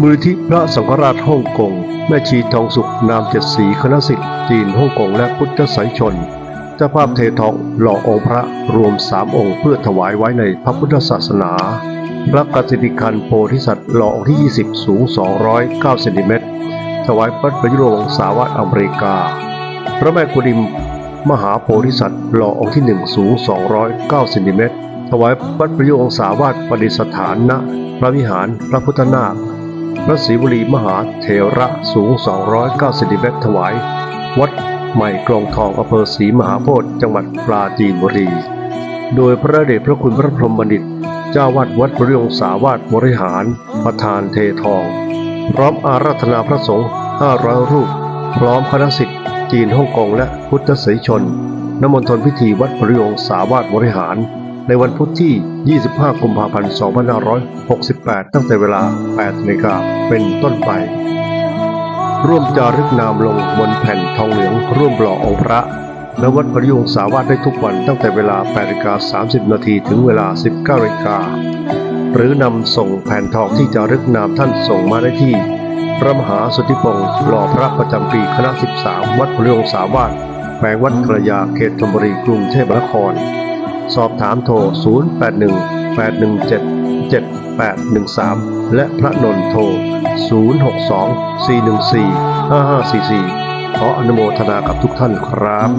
มูลนิธิพระสังฆราชฮ่องกง แม่ชีทองสุขนามเจ็ดสีคณะสิทธิ์จีนฮ่องกงและพุทธสายชนเจ้าภาพเททองหล่อองค์พระรวมสามองค์เพื่อถวายไว้ในพระพุทธศาสนา พระกสิติคันโพธิสัตว์หล่อองค์ที่ 20 สูง 209เซนติเมตรถวายพระประยุรงสาวาสอเมริกา พระแม่กุดิมมหาโพธิสัตว์หล่อองค์ที่1สูง 209เซนติเมตรถวายพระประยุรงสาวาสประดิษฐานณพระวิหารพระพุทธนาค พระศรีบุรีมหาเถระสูง 209เซนติเมตรถวาย วัดใหม่กลองทองอำเภอศรีมหาโพธิ์จังหวัดปราจีนบุรี โดยพระเดชพระคุณพระพรหมบัณฑิต เจ้าวัดวัดบริยงสาวาสบริหาร ประธานเททอง พร้อมอาราธนาพระสงฆ์500 รูป พร้อมคณะสิทธิ์จีนฮ่องกงและพุทธศรีชนนมณฑลพิธีวัดบริยงสาวาสบริหาร ในวันพุธที่ 25 กุมภาพันธ์ 2568 ตั้งแต่เวลา 8นาฬิกาเป็นต้นไป ร่วมจารึกนามลงบนแผ่นทองเหลืองร่วมหล่อองค์พระณวัดประยงสาวาสได้ทุกวันตั้งแต่เวลา8นาฬิกา30 นาทีถึงเวลา 19นาฬิกา หรือนำส่งแผ่นทองที่จารึกนามท่านส่งมาได้ที่ พระมหาสุธิพงศ์หล่อพระประจำปีคณะ 13 วัดประยงสาวาสแขวงวัดกระยาเขตธนบุรีกรุงเทพมหานคร สอบถามโทร 0818177813 และพระนนโทร 0624145544 ขออนุโมทนากับทุกท่านครับ